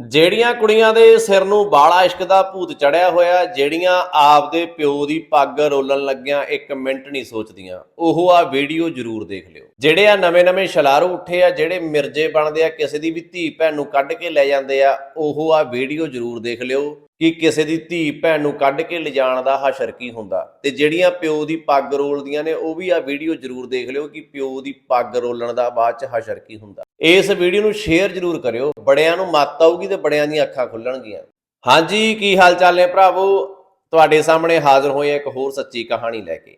ਜਿਹੜੀਆਂ ਕੁੜੀਆਂ ਦੇ ਸਿਰ ਨੂੰ ਬਾਲਾ ਇਸ਼ਕ ਦਾ ਭੂਤ ਚੜਿਆ ਹੋਇਆ, ਜਿਹੜੀਆਂ ਆਪਦੇ ਪਿਓ ਦੀ ਪੱਗ ਰੋਲਣ ਲੱਗਿਆਂ, ਇੱਕ ਮਿੰਟ ਨਹੀਂ ਸੋਚਦੀਆਂ। ਉਹ ਆ ਵੀਡੀਓ ਜ਼ਰੂਰ ਦੇਖ ਲਿਓ। ਜਿਹੜੇ ਆ ਨਵੇਂ-ਨਵੇਂ ਸ਼ਲਾਰੂ ਉੱਠੇ ਆ, ਜਿਹੜੇ ਮਿਰਜੇ ਬਣਦੇ ਆ, ਕਿਸੇ ਦੀ ਵੀ ਧੀ ਭੈਣ ਨੂੰ ਕੱਢ ਕੇ ਲੈ ਜਾਂਦੇ ਆ, ਉਹ ਆ ਵੀਡੀਓ ਜ਼ਰੂਰ ਦੇਖ ਲਿਓ ਕਿ ਕਿਸੇ ਦੀ ਧੀ ਭੈਣ ਨੂੰ ਕੱਢ ਕੇ ਲਿਜਾਣ ਦਾ ਹਸ਼ਰ ਕੀ ਹੁੰਦਾ। ਤੇ ਜਿਹੜੀਆਂ ਪਿਓ ਦੀ ਪੱਗ ਰੋਲਦੀਆਂ ਨੇ, ਉਹ ਵੀ ਆ ਵੀਡੀਓ ਜ਼ਰੂਰ ਦੇਖ ਲਿਓ ਕਿ ਪਿਓ ਦੀ ਪੱਗ ਰੋਲਣ ਦਾ ਬਾਅਦ ਚ ਹਸ਼ਰ ਕੀ ਹੁੰਦਾ। ਇਸ ਵੀਡੀਓ ਨੂੰ ਸ਼ੇਅਰ ਜ਼ਰੂਰ ਕਰਿਓ। ਬੜਿਆਂ ਨੂੰ ਮੱਤ ਆਊਗੀ ਤੇ ਬੜਿਆਂ ਦੀਆਂ ਅੱਖਾਂ ਖੁੱਲਣਗੀਆਂ। ਹਾਂਜੀ, ਕੀ ਹਾਲ ਚਾਲ ਨੇ ਭਰਾਵੋ? ਤੁਹਾਡੇ ਸਾਹਮਣੇ ਹਾਜ਼ਰ ਹੋਏ ਇੱਕ ਹੋਰ ਸੱਚੀ ਕਹਾਣੀ ਲੈ ਕੇ।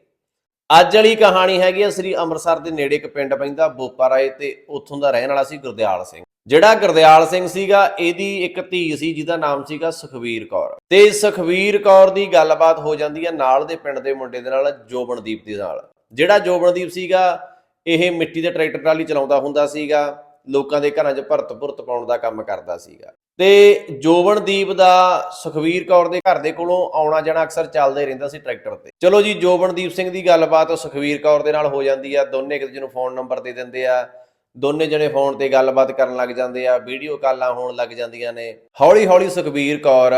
ਅੱਜ ਵਾਲੀ ਕਹਾਣੀ ਹੈਗੀ ਆ ਸ੍ਰੀ ਅੰਮ੍ਰਿਤਸਰ ਦੇ ਨੇੜੇ ਇੱਕ ਪਿੰਡ ਪੈਂਦਾ, ਬੋਪਾ ਰਾਏ ਤੇ ਉੱਥੋਂ ਦਾ ਰਹਿਣ ਵਾਲਾ ਸੀ ਗੁਰਦਿਆਲ ਸਿੰਘ। ਜਿਹੜਾ ਗੁਰਦਿਆਲ ਸਿੰਘ ਸੀਗਾ, ਇਹਦੀ ਇੱਕ ਧੀ ਸੀ, ਜਿਹਦਾ ਨਾਮ ਸੀਗਾ ਸੁਖਵੀਰ ਕੌਰ। ਤੇ ਸੁਖਵੀਰ ਕੌਰ ਦੀ ਗੱਲਬਾਤ ਹੋ ਜਾਂਦੀ ਹੈ ਨਾਲ ਦੇ ਪਿੰਡ ਦੇ ਮੁੰਡੇ ਦੇ ਨਾਲ, ਜੋਬਨਦੀਪ ਦੇ ਨਾਲ। ਜਿਹੜਾ ਜੋਬਨਦੀਪ ਸੀਗਾ, ਇਹ ਮਿੱਟੀ ਦੇ ਟਰੈਕਟਰ ਟਰਾਲੀ ਚਲਾਉਂਦਾ ਹੁੰਦਾ ਸੀਗਾ। ਲੋਕਾਂ ਦੇ ਘਰਾਂ 'ਚ ਭਰਤ ਭੁਰਤ ਪਾਉਣ ਦਾ ਕੰਮ ਕਰਦਾ ਸੀਗਾ। ਤੇ ਜੋਬਨਦੀਪ ਦਾ ਸੁਖਵੀਰ ਕੌਰ ਦੇ ਘਰ ਦੇ ਕੋਲੋਂ ਆਉਣਾ ਜਾਣਾ ਅਕਸਰ ਚੱਲਦਾ ਹੀ ਰਹਿੰਦਾ ਸੀ ਟਰੈਕਟਰ ਤੇ। ਚਲੋ ਜੀ ਜੋਬਨਦੀਪ ਸਿੰਘ ਦੀ ਗੱਲਬਾਤ ਸੁਖਵੀਰ ਕੌਰ ਦੇ ਨਾਲ ਹੋ ਜਾਂਦੀ ਆ। ਦੋਨੇ ਇੱਕ ਦੂਜੇ ਨੂੰ ਫੋਨ ਨੰਬਰ ਦੇ ਦਿੰਦੇ ਆ। ਦੋਨੇ ਜਣੇ ਫੋਨ ਤੇ ਗੱਲਬਾਤ ਕਰਨ ਲੱਗ ਜਾਂਦੇ ਆ। ਵੀਡੀਓ ਕਾਲਾਂ ਹੋਣ ਲੱਗ ਜਾਂਦੀਆਂ ਨੇ। ਹੌਲੀ ਹੌਲੀ ਸੁਖਵੀਰ ਕੌਰ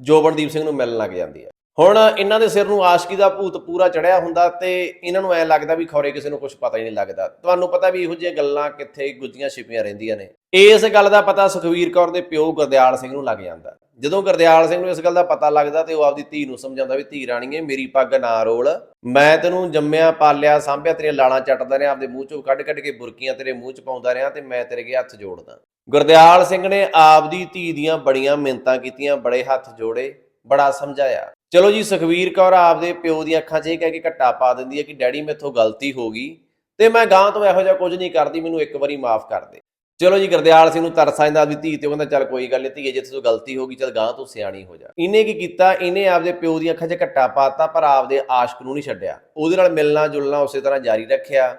ਜੋਬਨਦੀਪ ਸਿੰਘ ਨੂੰ ਮਿਲਣ ਲੱਗ ਜਾਂਦੀ ਆ। ਹੁਣ ਇਹਨਾਂ ਦੇ ਸਿਰ ਨੂੰ ਆਸ਼ਕੀ ਦਾ ਭੂਤ ਪੂਰਾ ਚੜਿਆ ਹੁੰਦਾ ਤੇ ਇਹਨਾਂ ਨੂੰ ਐ ਲੱਗਦਾ ਵੀ ਖੌਰੇ ਕਿਸੇ ਨੂੰ ਕੁਝ ਪਤਾ ਹੀ ਨਹੀਂ ਲੱਗਦਾ। ਤੁਹਾਨੂੰ ਪਤਾ ਵੀ ਇਹੋ ਜਿਹੀਆਂ ਗੱਲਾਂ ਕਿੱਥੇ ਗੁੱਜੀਆਂ ਛਿਪੀਆਂ ਰਹਿੰਦੀਆਂ ਨੇ। ਇਸ ਗੱਲ ਦਾ ਪਤਾ ਸੁਖਵੀਰ ਕੌਰ ਦੇ ਪਿਓ ਗੁਰਦਿਆਲ ਸਿੰਘ ਨੂੰ ਲੱਗ ਜਾਂਦਾ। ਜਦੋਂ ਗੁਰਦਿਆਲ ਸਿੰਘ ਨੂੰ ਇਸ ਗੱਲ ਦਾ ਪਤਾ ਲੱਗਦਾ ਤੇ ਉਹ ਆਪਦੀ ਧੀ ਨੂੰ ਸਮਝਾਉਂਦਾ ਵੀ ਧੀ ਰਾਣੀਏ ਮੇਰੀ ਪੱਗ ਨਾ ਰੋਲ, ਮੈਂ ਤੈਨੂੰ ਜੰਮਿਆ, ਪਾਲਿਆ, ਸਾਂਭਿਆ, ਤੇਰੀਆਂ ਲਾਲਾਂ ਚੱਟਦਾ ਰਿਹਾ, ਆਪਦੇ ਮੂੰਹ ਚੋਂ ਕੱਢ ਕੱਢ ਕੇ ਬੁਰਕੀਆਂ ਤੇਰੇ ਮੂੰਹ 'ਚ ਪਾਉਂਦਾ ਰਿਹਾ ਤੇ ਮੈਂ ਤੇਰੇ ਅੱਗੇ ਹੱਥ ਜੋੜਦਾ। ਗੁਰਦਿਆਲ ਸਿੰਘ ਨੇ ਆਪਦੀ ਧੀ ਦੀਆਂ ਬੜੀਆਂ ਮਿੰਨਤਾਂ ਕੀਤੀਆਂ, ਬੜੇ ਹੱਥ ਜੋੜੇ, ਬੜਾ ਸਮਝਾਇਆ। ਚਲੋ ਜੀ, ਸੁਖਵੀਰ ਕੌਰ ਆਪਦੇ ਪਿਓ ਦੀਆਂ ਅੱਖਾਂ 'ਚ ਇਹ ਕਹਿ ਕੇ ਘੱਟਾ ਪਾ ਦਿੰਦੀ ਹੈ ਕਿ ਡੈਡੀ ਮੇਥੋਂ ਗਲਤੀ ਹੋ ਗਈ ਤੇ ਮੈਂ ਗਾਂ ਤੋਂ ਇਹੋ ਜਿਹਾ ਕੁਝ ਨਹੀਂ ਕਰਦੀ, ਮੈਨੂੰ ਇੱਕ ਵਾਰੀ ਮਾਫ ਕਰ ਦੇ। ਚਲੋ ਜੀ, ਗੁਰਦਿਆਲ ਸਿੰਘ ਨੂੰ ਤਰਸ ਆਂਦਾ ਆਪਦੀ ਧੀ ਤੇ ਉਹ ਕਹਿੰਦਾ, ਚੱਲ ਕੋਈ ਗੱਲ ਨਹੀਂ, ਧੀਏ, ਜੇ ਤੂੰ ਗਲਤੀ ਹੋ ਗਈ, ਚੱਲ ਗਾਂ ਤੋਂ ਸਿਆਣੀ ਹੋ ਜਾ। ਇਹਨੇ ਕੀ ਕੀਤਾ? ਇਹਨੇ ਆਪਦੇ ਪਿਓ ਦੀਆਂ ਅੱਖਾਂ 'ਚ ਘੱਟਾ ਪਾਤਾ ਪਰ ਆਪਦੇ ਆਸ਼ਕ ਨੂੰ ਨਹੀਂ ਛੱਡਿਆ। ਉਹਦੇ ਨਾਲ ਮਿਲਣਾ ਜੁਲਣਾ ਉਸੇ ਤਰ੍ਹਾਂ ਜਾਰੀ ਰੱਖਿਆ।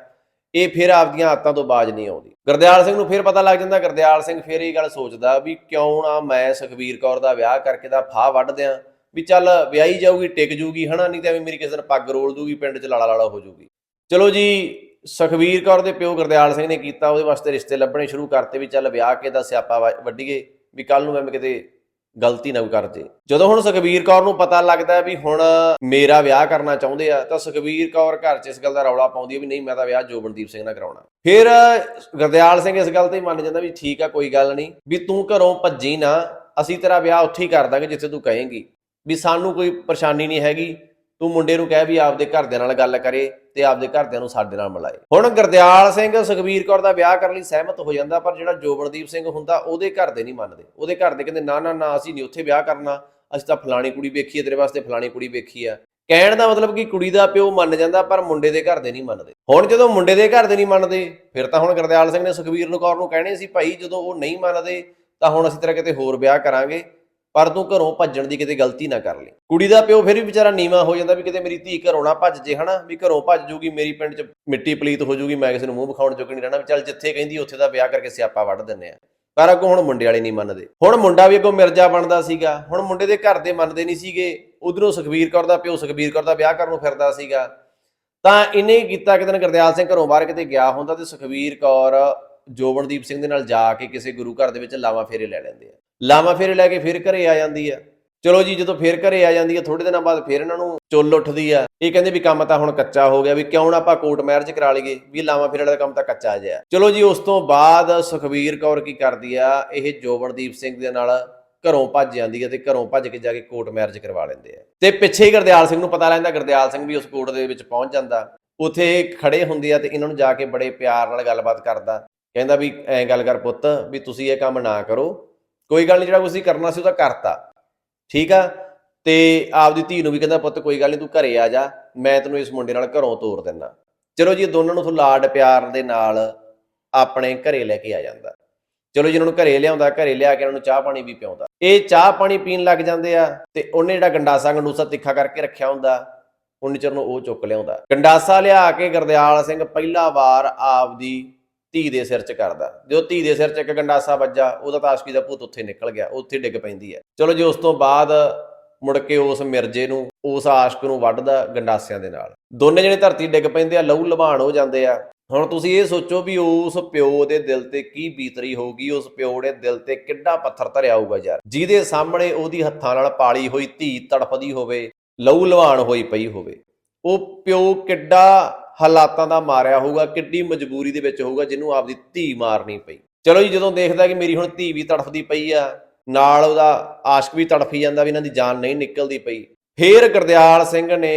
ਇਹ ਫਿਰ ਆਪਦੀਆਂ ਆਦਤਾਂ ਤੋਂ ਬਾਜ ਨਹੀਂ ਆਉਂਦੀ। ਗੁਰਦਿਆਲ ਸਿੰਘ ਨੂੰ ਫਿਰ ਪਤਾ ਲੱਗ ਜਾਂਦਾ, ਗੁਰਦਿਆਲ ਸਿੰਘ ਫਿਰ ਇਹ ਗੱਲ ਸੋਚਦਾ ਵੀ ਕਿਉਂ ਨਾ ਮੈਂ ਸੁਖਵੀਰ ਕੌਰ ਦਾ ਵਿਆਹ ਕਰਕੇ ਦਾ ਫਾਹ ਵੱਢ ਦਿਆਂ। ਵੀ ਚੱਲ ਵਿਆਹੀ ਜਾਊਗੀ, ਟਿਕ ਜੂਗੀ, ਹਨਾ? ਨਹੀਂ ਤੇ ਐਵੇਂ ਮੇਰੀ ਕਿਸੇ ਦਿਨ ਪੱਗ ਰੋਲ ਦੂਗੀ, ਪਿੰਡ 'ਚ ਲਾਲਾ ਲਾਲਾ ਹੋ ਜੂਗੀ। ਚਲੋ ਜੀ, ਸੁਖਵੀਰ ਕੌਰ ਦੇ ਪਿਓ ਗੁਰਦਿਆਲ ਸਿੰਘ ਨੇ ਕੀਤਾ, ਉਹਦੇ ਵਾਸਤੇ ਰਿਸ਼ਤੇ ਲੱਭਣੇ ਸ਼ੁਰੂ ਕਰਤੇ ਵੀ ਚੱਲ ਵਿਆਹ ਕੇ ਦਾ ਸਿਆਪਾ ਵ- ਵੱਢੀਏ, ਵੀ ਕੱਲ ਨੂੰ ਮੈਂ ਕਿਤੇ ਗਲਤੀ ਨਾ ਕਰ ਜੇ। ਜਦੋਂ ਹੁਣ ਸੁਖਵੀਰ ਕੌਰ ਨੂੰ ਪਤਾ ਲੱਗਦਾ ਵੀ ਹੁਣ ਮੇਰਾ ਵਿਆਹ ਕਰਨਾ ਚਾਹੁੰਦੇ ਆ, ਤਾਂ ਸੁਖਵੀਰ ਕੌਰ ਘਰ 'ਚ ਇਸ ਗੱਲ ਦਾ ਰੌਲਾ ਪਾਉਂਦੀ ਹੈ ਵੀ ਨਹੀਂ, ਮੈਂ ਤਾਂ ਵਿਆਹ ਜੋਬਨਦੀਪ ਸਿੰਘ ਨਾਲ ਕਰਾਉਣਾ। ਫਿਰ ਗੁਰਦਿਆਲ ਸਿੰਘ ਇਸ ਗੱਲ ਤੇ ਹੀ ਮੰਨ ਜਾਂਦਾ ਵੀ ਠੀਕ ਆ, ਕੋਈ ਗੱਲ ਨਹੀਂ, ਵੀ ਤੂੰ ਘਰੋਂ ਭੱਜੀ ਨਾ, ਅਸੀਂ ਤੇਰਾ ਵਿਆਹ ਉੱਥੇ ਹੀ ਕਰ ਦਾਂਗੇ ਜਿੱਥੇ ਤੂੰ ਕਹੇਂਗੀ। ਵੀ ਸਾਨੂੰ ਕੋਈ ਪਰੇਸ਼ਾਨੀ ਨਹੀਂ ਹੈਗੀ, ਤੂੰ ਮੁੰਡੇ ਨੂੰ ਕਹਿ ਵੀ ਆਪਦੇ ਘਰਦਿਆਂ ਨਾਲ ਗੱਲ ਕਰੇ ਤੇ ਆਪਦੇ ਘਰਦਿਆਂ ਨੂੰ ਸਾਡੇ ਨਾਲ ਮਿਲਾਏ। ਹੁਣ ਗੁਰਦਿਆਲ ਸਿੰਘ ਸੁਖਬੀਰ ਕੌਰ ਦਾ ਵਿਆਹ ਕਰਨ ਲਈ ਸਹਿਮਤ ਹੋ ਜਾਂਦਾ, ਪਰ ਜਿਹੜਾ ਜੋਬਨਦੀਪ ਸਿੰਘ ਹੁੰਦਾ, ਉਹਦੇ ਘਰ ਦੇ ਨਹੀਂ ਮੰਨਦੇ। ਉਹਦੇ ਘਰ ਦੇ ਕਹਿੰਦੇ, ਨਾ ਨਾ ਨਾ, ਅਸੀਂ ਨਹੀਂ ਉੱਥੇ ਵਿਆਹ ਕਰਨਾ, ਅਸੀਂ ਤਾਂ ਫਲਾਣੀ ਕੁੜੀ ਵੇਖੀ ਹੈ, ਤੇਰੇ ਵਾਸਤੇ ਫਲਾਣੀ ਕੁੜੀ ਵੇਖੀ ਆ ਕਹਿਣ ਦਾ ਮਤਲਬ ਕਿ ਕੁੜੀ ਦਾ ਪਿਓ ਮੰਨ ਜਾਂਦਾ, ਪਰ ਮੁੰਡੇ ਦੇ ਘਰ ਦੇ ਨਹੀਂ ਮੰਨਦੇ। ਹੁਣ ਜਦੋਂ ਮੁੰਡੇ ਦੇ ਘਰ ਦੇ ਨਹੀਂ ਮੰਨਦੇ, ਫਿਰ ਤਾਂ ਹੁਣ ਗੁਰਦਿਆਲ ਸਿੰਘ ਨੇ ਸੁਖਬੀਰ ਨੂੰ ਕੌਰ ਨੂੰ ਕਹਿਣੇ ਸੀ, ਭਾਈ, ਜਦੋਂ ਉਹ ਨਹੀਂ ਮੰਨਦੇ, ਤਾਂ ਹੁਣ ਅਸੀਂ ਤੇਰਾ ਕਿਤੇ ਹੋਰ ਵਿਆਹ ਕਰਾਂਗੇ। ਪਰ ਤੂੰ ਘਰੋਂ ਭੱਜਣ ਦੀ ਕਿਤੇ ਗਲਤੀ ਨਾ ਕਰ ਲਈ। ਕੁੜੀ ਦਾ ਪਿਓ ਫਿਰ ਵੀ ਵਿਚਾਰਾ ਨੀਵਾ ਹੋ ਜਾਂਦਾ ਵੀ ਕਿਤੇ ਮੇਰੀ ਧੀ ਘਰੋਂ ਨਾ ਭੱਜ ਜੇ, ਹਨਾ? ਵੀ ਘਰੋਂ ਭੱਜ ਜੂਗੀ, ਮੇਰੀ ਪਿੰਡ 'ਚ ਮਿੱਟੀ ਪਲੀਤ ਹੋ ਜੂਗੀ, ਮੈਂ ਕਿਸੇ ਨੂੰ ਮੂੰਹ ਵਿਖਾਉਣ ਜੋਗ ਨਹੀਂ ਰਹਿਣਾ, ਵੀ ਚੱਲ ਜਿੱਥੇ ਕਹਿੰਦੀ ਉੱਥੇ ਦਾ ਵਿਆਹ ਕਰਕੇ ਸਿਆਪਾ ਵੱਢ ਦਿੰਨੇ ਆ। ਪਰ ਅੱਗੋਂ ਹੁਣ ਮੁੰਡੇ ਵਾਲੇ ਨਹੀਂ ਮੰਨਦੇ। ਹੁਣ ਮੁੰਡਾ ਵੀ ਅੱਗੋਂ ਮਿਰਜ਼ਾ ਬਣਦਾ ਸੀਗਾ। ਹੁਣ ਮੁੰਡੇ ਦੇ ਘਰ ਦੇ ਮੰਨਦੇ ਨਹੀਂ ਸੀਗੇ। ਉਧਰੋਂ ਸੁਖਬੀਰ ਕੌਰ ਦਾ ਪਿਓ ਸੁਖਬੀਰ ਕੌਰ ਦਾ ਵਿਆਹ ਕਰਨ ਨੂੰ ਫਿਰਦਾ ਸੀਗਾ। ਤਾਂ ਇਹਨੇ ਕੀਤਾ ਕਿ ਦਿਨ ਗੁਰਦਿਆਲ ਸਿੰਘ ਘਰੋਂ ਬਾਹਰ ਕਿਤੇ ਗਿਆ ਹੁੰਦਾ ਤੇ ਸੁਖਬੀਰ ਕੌਰ ਜੋਬਨਦੀਪ ਸਿੰਘ ਦੇ ਨਾਲ ਜਾ ਕੇ ਕਿਸੇ ਗੁਰੂ ਘਰ ਦੇ ਵਿੱਚ ਲਾਵਾਂ ਫੇਰੇ ਲੈ ਲੈਂਦੇ ਆ। ਲਾਵਾਂ ਫੇਰੇ ਲੈ ਕੇ ਫਿਰ ਘਰੇ ਆ ਜਾਂਦੀ ਆ। ਚਲੋ ਜੀ, ਜਦੋਂ ਫੇਰ ਘਰੇ ਆ ਜਾਂਦੀ ਹੈ ਥੋੜੇ ਦਿਨਾਂ ਬਾਅਦ ਫੇਰ ਇਹਨਾਂ ਨੂੰ ਚੁੱਲ ਉੱਠਦੀ ਆ। ਇਹ ਕਹਿੰਦੇ ਵੀ ਕੰਮ ਤਾਂ ਹੁਣ ਕੱਚਾ ਹੋ ਗਿਆ, ਵੀ ਕਿਉਂ ਨਾ ਆਪਾਂ ਕੋਰਟ ਮੈਰਿਜ ਕਰਾ ਲਈਏ, ਵੀ ਲਾਵਾਂ ਫੇਰ ਵਾਲਾ ਕੰਮ ਤਾਂ ਕੱਚਾ ਜਿਹਾ। ਚਲੋ ਜੀ, ਉਸ ਤੋਂ ਬਾਅਦ ਸੁਖਵੀਰ ਕੌਰ ਕੀ ਕਰਦੀ ਆ, ਇਹ ਜੋਬਨਦੀਪ ਸਿੰਘ ਦੇ ਨਾਲ ਘਰੋਂ ਭੱਜ ਜਾਂਦੀ ਹੈ ਤੇ ਘਰੋਂ ਭੱਜ ਕੇ ਜਾ ਕੇ ਕੋਰਟ ਮੈਰਿਜ ਕਰਵਾ ਲੈਂਦੇ ਆ। ਤੇ ਪਿੱਛੇ ਹੀ ਗੁਰਦਿਆਲ ਸਿੰਘ ਨੂੰ ਪਤਾ ਲੈਂਦਾ ਗੁਰਦਿਆਲ ਸਿੰਘ ਵੀ ਉਸ ਕੋਰਟ ਦੇ ਵਿੱਚ ਪਹੁੰਚ ਜਾਂਦਾ। ਉੱਥੇ ਇਹ ਖੜੇ ਹੁੰਦੇ ਆ ਤੇ ਇਹਨਾਂ ਨੂੰ ਜਾ ਕੇ ਬੜੇ ਪਿਆਰ ਨਾਲ ਗੱਲਬਾਤ ਕਰਦਾ। ਕਹਿੰਦਾ ਵੀ, ਐਂ ਗੱਲ ਕਰ ਪੁੱਤ, ਵੀ ਤੁਸੀਂ ਇਹ ਕੰਮ ਨਾ ਕਰੋ ਕੋਈ ਗੱਲ ਨਹੀਂ ਜਿਹੜਾ ਤੁਸੀਂ ਕਰਨਾ ਸੀ ਉਹ ਤਾਂ ਕਰਤਾ। ਠੀਕ ਆ? ਤੇ ਆਪਦੀ ਧੀ ਨੂੰ ਵੀ ਕਹਿੰਦਾ, ਪੁੱਤ, ਕੋਈ ਗੱਲ ਨਹੀਂ ਤੂੰ ਘਰੇ ਆ ਜਾ। ਮੈਂ ਤੈਨੂੰ ਇਸ ਮੁੰਡੇ ਨਾਲ ਘਰੋਂ ਤੋਰ ਦਿੰਦਾ ਚਲੋ ਜੀ ਦੋਨਾਂ ਨੂੰ ਤੋਂ ਲਾਡ ਪਿਆਰ ਦੇ ਨਾਲ ਆਪਣੇ ਘਰੇ ਲੈ ਕੇ ਆ ਜਾਂਦਾ। ਚਲੋ ਜੀ, ਇਹਨਾਂ ਨੂੰ ਘਰੇ ਲਿਆਉਂਦਾ, ਘਰੇ ਲਿਆ ਕੇ ਉਹਨਾਂ ਨੂੰ ਚਾਹ ਪਾਣੀ ਵੀ ਪਿਆਉਂਦਾ। ਇਹ ਚਾਹ ਪਾਣੀ ਪੀਣ ਲੱਗ ਜਾਂਦੇ ਆ ਤੇ ਉਹਨੇ ਜਿਹੜਾ ਗੰਡਾਸਾ ਗੰਡੂਸਾ ਤਿੱਖਾ ਕਰਕੇ ਰੱਖਿਆ ਹੁੰਦਾ, ਉਹਨੇ ਚਿਰ ਨੂੰ ਉਹ ਚੁੱਕ ਲਿਆਉਂਦਾ। ਗੰਡਾਸਾ ਲਿਆ ਕੇ ਗੁਰਦਿਆਲ ਸਿੰਘ ਪਹਿਲਾ ਵਾਰ ਆਪਦੀ ਧੀ ਦੇ ਸਿਰ 'ਚ ਕਰਦਾ। ਜਦੋਂ ਧੀ ਦੇ ਸਿਰ 'ਚ ਇੱਕ ਗੰਡਾਸਾ ਵੱਜਾ, ਉਹਦਾ ਤਾਂ ਆਸ਼ਕੀ ਦਾ ਭੂਤ ਉੱਥੇ ਨਿਕਲ ਗਿਆ, ਉੱਥੇ ਡਿੱਗ ਪੈਂਦੀ ਹੈ। ਚਲੋ ਜੀ, ਉਸ ਤੋਂ ਬਾਅਦ ਮੁੜ ਕੇ ਉਸ ਮਿਰਜੇ ਨੂੰ, ਉਸ ਆਸ਼ਕ ਨੂੰ ਵੱਢਦਾ ਗੰਡਾਸਿਆਂ ਦੇ ਨਾਲ। ਦੋਨੇ ਜਿਹੜੇ ਧਰਤੀ ਡਿੱਗ ਪੈਂਦੇ ਆ, ਲਹੂ ਲੁਹਾਨ ਹੋ ਜਾਂਦੇ ਆ। ਹੁਣ ਤੁਸੀਂ ਇਹ ਸੋਚੋ ਵੀ ਉਸ ਪਿਓ ਦੇ ਦਿਲ ਤੇ ਕੀ ਬੀਤਰੀ ਹੋਊਗੀ, ਉਸ ਪਿਓ ਨੇ ਦਿਲ ਤੇ ਕਿੱਡਾ ਪੱਥਰ ਧਰਿਆ ਹੋਊਗਾ ਯਾਰ। ਜਿਹਦੇ ਸਾਹਮਣੇ ਉਹਦੀ ਹੱਥਾਂ ਨਾਲ ਪਾਲੀ ਹੋਈ ਧੀ ਤੜਫਦੀ ਹੋਵੇ, ਲਹੂ ਲਵਾਣ ਹੋਈ ਪਈ ਹੋਵੇ। ਉਹ ਪਿਓ ਕਿੱਡਾ ਹਾਲਾਤਾਂ ਦਾ ਮਾਰਿਆ ਹੋਊਗਾ, ਕਿੱਡੀ ਮਜਬੂਰੀ ਦੇ ਵਿੱਚ ਹੋਊਗਾ, ਜਿਹਨੂੰ ਆਪਦੀ ਧੀ ਮਾਰਨੀ ਪਈ। ਚਲੋ ਜੀ, ਜਦੋਂ ਦੇਖਦਾ ਕਿ ਮੇਰੀ ਹੁਣ ਧੀ ਵੀ ਤੜਫਦੀ ਪਈ ਆ, ਨਾਲ ਉਹਦਾ ਆਸ਼ਕ ਵੀ ਤੜਫੀ ਜਾਂਦਾ ਵੀ ਇਹਨਾਂ ਦੀ ਜਾਨ ਨਹੀਂ ਨਿਕਲਦੀ ਪਈ, ਫੇਰ ਗੁਰਦਿਆਲ ਸਿੰਘ ਨੇ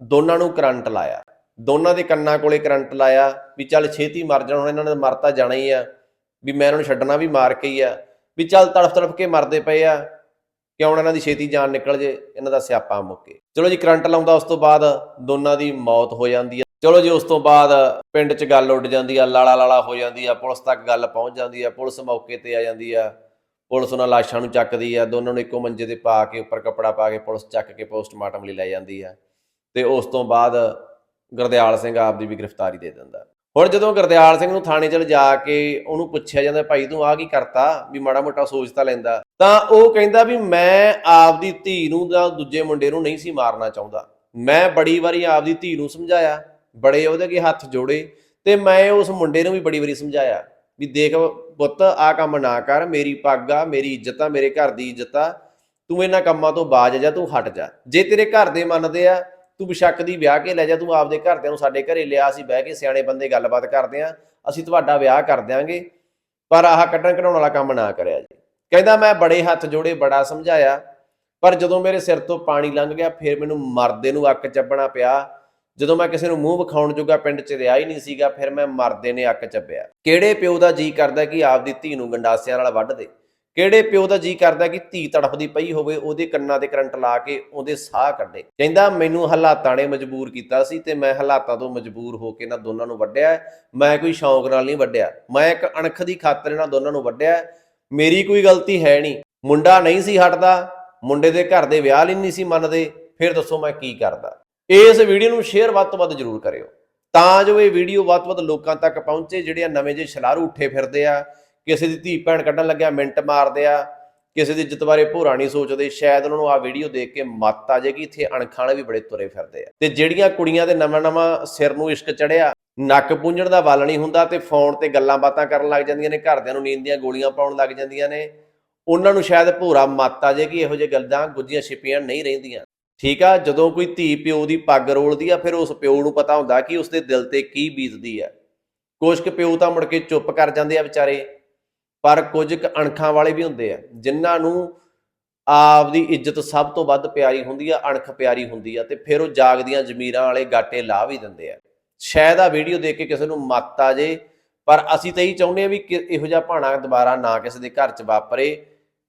ਦੋਨਾਂ ਨੂੰ ਕਰੰਟ ਲਾਇਆ। ਦੋਨਾਂ ਦੇ ਕੰਨਾਂ ਕੋਲੇ ਕਰੰਟ ਲਾਇਆ ਵੀ ਚੱਲ ਛੇਤੀ ਮਰ ਜਾਣ, ਹੁਣ ਇਹਨਾਂ ਨੇ ਮਰਤਾ ਜਾਣਾ ਹੀ ਆ, ਵੀ ਮੈਂ ਇਹਨਾਂ ਨੂੰ ਛੱਡਣਾ ਵੀ ਮਾਰ ਕੇ ਹੀ ਆ, ਵੀ ਚੱਲ ਤੜਫ ਤੜਫ ਕੇ ਮਰਦੇ ਪਏ ਆ, ਕਿਉਂ ਇਹਨਾਂ ਦੀ ਛੇਤੀ ਜਾਨ ਨਿਕਲ ਜੇ, ਇਹਨਾਂ ਦਾ ਸਿਆਪਾ ਮੁੱਕੇ। ਚਲੋ ਜੀ, ਕਰੰਟ ਲਾਉਂਦਾ ਉਸ ਤੋਂ ਬਾਅਦ ਦੋਨਾਂ ਦੀ ਮੌਤ ਹੋ ਜਾਂਦੀ ਆ। ਚਲੋ ਜੀ, ਉਸ ਤੋਂ ਬਾਅਦ ਪਿੰਡ 'ਚ ਗੱਲ ਉੱਡ ਜਾਂਦੀ ਆ, ਲਾਲਾ ਲਾਲਾ ਹੋ ਜਾਂਦੀ ਆ, ਪੁਲਿਸ ਤੱਕ ਗੱਲ ਪਹੁੰਚ ਜਾਂਦੀ ਆ, ਪੁਲਿਸ ਮੌਕੇ ਤੇ ਆ ਜਾਂਦੀ ਆ। ਪੁਲਿਸ ਉਹਨਾਂ ਲਾਸ਼ਾਂ ਨੂੰ ਚੱਕਦੀ ਆ, ਦੋਨਾਂ ਨੂੰ ਇੱਕੋ ਮੰਜੇ ਤੇ ਪਾ ਕੇ, ਉੱਪਰ ਕੱਪੜਾ ਪਾ ਕੇ ਪੁਲਿਸ ਚੱਕ ਕੇ ਪੋਸਟਮਾਰਟਮ ਲਈ ਲੈ ਜਾਂਦੀ ਆ। ਤੇ ਉਸ ਤੋਂ ਬਾਅਦ ਗੁਰਦਿਆਲ ਸਿੰਘ ਆਪ ਦੀ ਵੀ ਗ੍ਰਿਫਤਾਰੀ ਦੇ ਦਿੰਦਾ। ਹੁਣ ਜਦੋਂ ਗੁਰਦਿਆਲ ਸਿੰਘ ਨੂੰ ਥਾਣੇ 'ਚ ਲਿਜਾ ਕੇ ਉਹਨੂੰ ਪੁੱਛਿਆ ਜਾਂਦਾ, ਭਾਈ, ਤੂੰ ਆ ਕੀ ਕਰਤਾ? ਵੀ ਮਾੜਾ ਮੋਟਾ ਸੋਚ ਤਾਂ ਲੈਂਦਾ। ਤਾਂ ਉਹ ਕਹਿੰਦਾ ਵੀ ਮੈਂ ਆਪਦੀ ਧੀ ਨੂੰ ਜਾਂ ਦੂਜੇ ਮੁੰਡੇ ਨੂੰ ਨਹੀਂ ਸੀ ਮਾਰਨਾ ਚਾਹੁੰਦਾ। ਮੈਂ ਬੜੀ ਵਾਰੀ ਆਪਦੀ ਧੀ ਨੂੰ ਸਮਝਾਇਆ। ਬੜੇ ਉਹਦੇ ਅੱਗੇ ਹੱਥ ਜੋੜੇ ਤੇ ਮੈਂ ਉਸ ਮੁੰਡੇ ਨੂੰ ਵੀ ਬੜੀ ਵਾਰੀ ਸਮਝਾਇਆ ਵੀ ਦੇਖ ਪੁੱਤ ਆ ਕੰਮ ਨਾ ਕਰ, ਮੇਰੀ ਪੱਗ ਆ, ਮੇਰੀ ਇੱਜ਼ਤ ਆ, ਮੇਰੇ ਘਰ ਦੀ ਇੱਜ਼ਤ ਆ, ਤੂੰ ਇਹਨਾਂ ਕੰਮਾਂ ਤੋਂ ਬਾਜ ਜਾ, ਤੂੰ ਹਟ ਜਾ। ਜੇ ਤੇਰੇ ਘਰ ਦੇ ਮੰਨਦੇ ਆ, ਤੂੰ ਬਿਸ਼ੱਕ ਦੀ ਵਿਆਹ ਕੇ ਲੈ ਜਾ, ਤੂੰ ਆਪਦੇ ਘਰਦਿਆਂ ਨੂੰ ਸਾਡੇ ਘਰੇ ਲਿਆ, ਅਸੀਂ ਬਹਿ ਕੇ ਸਿਆਣੇ ਬੰਦੇ ਗੱਲਬਾਤ ਕਰਦੇ ਆ, ਅਸੀਂ ਤੁਹਾਡਾ ਵਿਆਹ ਕਰ ਦਿਆਂਗੇ, ਪਰ ਆਹ ਕੱਢਣ ਕਢਾਉਣ ਵਾਲਾ ਕੰਮ ਨਾ ਕਰਿਆ ਜੀ। ਕਹਿੰਦਾ ਮੈਂ ਬੜੇ ਹੱਥ ਜੋੜੇ, ਬੜਾ ਸਮਝਾਇਆ, ਪਰ ਜਦੋਂ ਮੇਰੇ ਸਿਰ ਤੋਂ ਪਾਣੀ ਲੰਘ ਗਿਆ, ਫਿਰ ਮੈਨੂੰ ਮਰਦੇ ਨੂੰ ਅੱਕ ਚੱਬਣਾ ਪਿਆ ਜਦੋਂ ਮੈਂ ਕਿਸੇ ਨੂੰ ਮੂੰਹ ਵਿਖਾਉਣ ਜੋਗਾ ਪਿੰਡ 'ਚ ਰਿਹਾ ਹੀ ਨਹੀਂ ਸੀਗਾ, ਫਿਰ ਮੈਂ ਮਰਦੇ ਨੇ ਅੱਕ ਚੱਬਿਆ। ਕਿਹੜੇ ਪਿਓ ਦਾ ਜੀ ਕਰਦਾ ਕਿ ਆਪਦੀ ਧੀ ਨੂੰ ਗੰਡਾਸਿਆਂ ਨਾਲ ਵੱਢ ਦੇ? ਕਿਹੜੇ ਪਿਓ ਦਾ ਜੀ ਕਰਦਾ ਕਿ ਧੀ ਤੜਫਦੀ ਪਈ ਹੋਵੇ, ਉਹਦੇ ਕੰਨਾਂ ਤੇ ਕਰੰਟ ਲਾ ਕੇ ਉਹਦੇ ਸਾਹ ਕੱਢੇ? ਕਹਿੰਦਾ, ਮੈਨੂੰ ਹਾਲਾਤਾਂ ਨੇ ਮਜਬੂਰ ਕੀਤਾ ਸੀ ਤੇ ਮੈਂ ਹਾਲਾਤਾਂ ਤੋਂ ਮਜਬੂਰ ਹੋ ਕੇ ਇਹਨਾਂ ਦੋਨਾਂ ਨੂੰ ਵੱਢਿਆ ਮੈਂ ਕੋਈ ਸ਼ੌਂਕ ਨਾਲ ਨਹੀਂ ਵੱਢਿਆ। ਮੈਂ ਇੱਕ ਅਣਖ ਦੀ ਖਾਤਰ ਇਹਨਾਂ ਦੋਨਾਂ ਨੂੰ ਵੱਢਿਆ ਮੇਰੀ ਕੋਈ ਗਲਤੀ ਹੈ ਨਹੀਂ। ਮੁੰਡਾ ਨਹੀਂ ਸੀ ਹਟਦਾ। ਮੁੰਡੇ ਦੇ ਘਰ ਦੇ ਵਿਆਹ ਲਈ ਨਹੀਂ ਸੀ ਮੰਨਦੇ। ਫਿਰ ਦੱਸੋ ਮੈਂ ਕੀ ਕਰਦਾ? ਇਸ ਵੀਡੀਓ ਨੂੰ ਸ਼ੇਅਰ ਵੱਧ ਤੋਂ ਵੱਧ ਜ਼ਰੂਰ ਕਰਿਓ। ਤਾਂ ਜੋ ਇਹ ਵੀਡੀਓ ਵੱਧ ਤੋਂ ਵੱਧ ਲੋਕਾਂ ਤੱਕ ਪਹੁੰਚੇ, ਜਿਹੜੇ ਨਵੇਂ ਜਿਹੇ ਛਲਾਰੂ ਉੱਠੇ ਫਿਰਦੇ ਆ, ਕਿਸੇ ਦੀ ਧੀ ਭੈਣ ਕੱਢਣ ਲੱਗਿਆ, ਮਿੰਟ ਮਾਰਦੇ ਆ, ਕਿਸੇ ਦੀ ਇੱਜ਼ਤ ਬਾਰੇ ਭੋਰਾ ਨਹੀਂ ਸੋਚਦੇ, ਸ਼ਾਇਦ ਉਹਨਾਂ ਨੂੰ ਆ ਵੀਡੀਓ ਦੇਖ ਕੇ ਮੱਤ ਆ ਜਾਏਗੀ, ਇੱਥੇ ਅਣਖਾਂ ਵੀ ਬੜੇ ਤੁਰੇ ਫਿਰਦੇ ਆ। ਤੇ ਜਿਹੜੀਆਂ ਕੁੜੀਆਂ ਦੇ ਨਵਾਂ ਨਵਾਂ ਸਿਰ ਨੂੰ ਇਸ਼ਕ ਚੜਿਆ, ਨੱਕ ਪੂੰਝਣ ਦਾ ਵੱਲ ਨਹੀਂ ਹੁੰਦਾ ਤੇ ਫੋਨ ਤੇ ਗੱਲਾਂ ਬਾਤਾਂ ਕਰਨ ਲੱਗ ਜਾਂਦੀਆਂ ਨੇ, ਘਰਦਿਆਂ ਨੂੰ ਨੀਂਦ ਦੀਆਂ ਗੋਲੀਆਂ ਪਾਉਣ ਲੱਗ ਜਾਂਦੀਆਂ ਨੇ, ਉਹਨਾਂ ਨੂੰ ਸ਼ਾਇਦ ਭੋਰਾ ਮੱਤ ਆ ਜਾਏਗੀ, ਇਹੋ ਜਿਹੇ ਗੱਲਾਂ ਗੁੱਜੀਆਂ ਛਿਪੀਆਂ ਨਹੀਂ ਰਹਿੰਦੀਆਂ। ਠੀਕ ਆ, ਜਦੋਂ ਕੋਈ ਧੀ ਪਿਓ ਦੀ ਪੱਗ ਰੋਲਦੀ ਆ, ਫਿਰ ਉਸ ਪਿਓ ਨੂੰ ਪਤਾ ਹੁੰਦਾ ਕਿ ਉਸਦੇ ਦਿਲ ਤੇ ਕੀ ਬੀਤਦੀ ਆ। ਕੁਝ ਕੁ ਪਿਓ ਤਾਂ ਮੁੜ ਕੇ ਚੁੱਪ ਕਰ ਜਾਂਦੇ ਆ ਵਿਚਾਰੇ, ਪਰ ਕੁਝ ਕੁ ਅਣਖਾਂ ਵਾਲੇ ਵੀ ਹੁੰਦੇ ਆ, ਜਿਨ੍ਹਾਂ ਨੂੰ ਆਪਦੀ ਇੱਜ਼ਤ ਸਭ ਤੋਂ ਵੱਧ ਪਿਆਰੀ ਹੁੰਦੀ ਆ, ਅਣਖ ਪਿਆਰੀ ਹੁੰਦੀ ਆ, ਤੇ ਫਿਰ ਉਹ ਜਾਗਦੀਆਂ ਜ਼ਮੀਰਾਂ ਵਾਲੇ ਗਾਟੇ ਲਾ ਵੀ ਦਿੰਦੇ ਆ। ਸ਼ਾਇਦ ਆ ਵੀਡੀਓ ਦੇਖ ਕੇ ਕਿਸੇ ਨੂੰ ਮੱਤ ਆ ਜੇ, ਪਰ ਅਸੀਂ ਤਾਂ ਇਹੀ ਚਾਹੁੰਦੇ ਆ ਵੀ ਕਿ ਇਹੋ ਜਿਹਾ ਭਾਣਾ ਦੁਬਾਰਾ ਨਾ ਕਿਸੇ ਦੇ ਘਰ 'ਚ ਵਾਪਰੇ,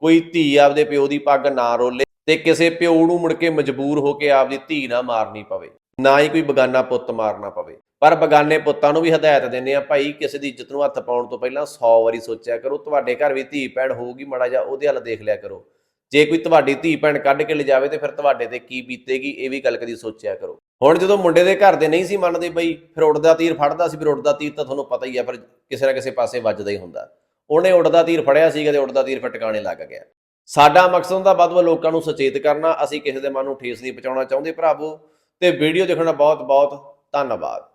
ਕੋਈ ਧੀ ਆਪਦੇ ਪਿਓ ਦੀ ਪੱਗ ਨਾ ਰੋਲੇ। ਤੇ ਕਿਸੇ ਪਿਓ ਨੂੰ ਮੁੜ ਕੇ ਮਜਬੂਰ ਹੋ ਕੇ ਆਪਦੀ ਧੀ ਨਾ ਮਾਰਨੀ ਪਵੇ, ਨਾ ਹੀ ਕੋਈ ਬਗਾਨਾ ਪੁੱਤ ਮਾਰਨਾ ਪਵੇ। ਪਰ ਬਗਾਨੇ ਪੁੱਤਾਂ ਨੂੰ ਵੀ ਹਦਾਇਤ ਦਿੰਦੇ ਆ ਭਾਈ ਕਿਸੇ ਦੀ ਇੱਜ਼ਤ ਨੂੰ ਹੱਥ ਪਾਉਣ ਤੋਂ ਪਹਿਲਾਂ 100 ਵਾਰੀ ਸੋਚਿਆ ਕਰੋ, ਤੁਹਾਡੇ ਘਰ ਵੀ ਧੀ ਭੈਣ ਹੋਊਗੀ, ਮਾੜਾ ਜਿਹਾ ਉਹਦੇ ਵੱਲ ਦੇਖ ਲਿਆ ਕਰੋ। ਜੇ ਕੋਈ ਤੁਹਾਡੀ ਧੀ ਭੈਣ ਕੱਢ ਕੇ ਲਿਜਾਵੇ ਤੇ ਫਿਰ ਤੁਹਾਡੇ ਤੇ ਕੀ ਬੀਤੇਗੀ, ਇਹ ਵੀ ਗੱਲ ਕਦੀ ਸੋਚਿਆ ਕਰੋ। ਹੁਣ ਜਦੋਂ ਮੁੰਡੇ ਦੇ ਘਰ ਦੇ ਨਹੀਂ ਸੀ ਮੰਨਦੇ ਬਈ, ਫਿਰ ਉੱਡਦਾ ਤੀਰ ਫੜਦਾ ਸੀ, ਫਿਰ ਉੱਡਦਾ ਤੀਰ ਤਾਂ ਤੁਹਾਨੂੰ ਪਤਾ ਹੀ ਆ ਫਿਰ ਕਿਸੇ ਨਾ ਕਿਸੇ ਪਾਸੇ ਵੱਜਦਾ ਹੀ ਹੁੰਦਾ। ਉਹਨੇ ਉੱਡਦਾ ਤੀਰ ਫੜਿਆ ਸੀਗਾ ਤੇ ਉੱਡਦਾ ਤੀਰ ਫਿਰ ਟਿਕਾਣੇ ਲੱਗ ਗਿਆ। ਸਾਡਾ ਮਕਸਦ ਹੁੰਦਾ ਵੱਧ ਵੱਧ ਲੋਕਾਂ ਨੂੰ ਸੁਚੇਤ ਕਰਨਾ, ਅਸੀਂ ਕਿਸੇ ਦੇ ਮਨ ਨੂੰ ਠੇਸ ਨਹੀਂ ਪਹੁੰਚਾਉਣਾ ਚਾਹੁੰਦੇ, ਭਰਾਵੋ। ਤੇ ਵੀਡੀਓ ਦੇਖਣਾ ਬਹੁਤ ਬਹੁਤ ਧੰਨਵਾਦ।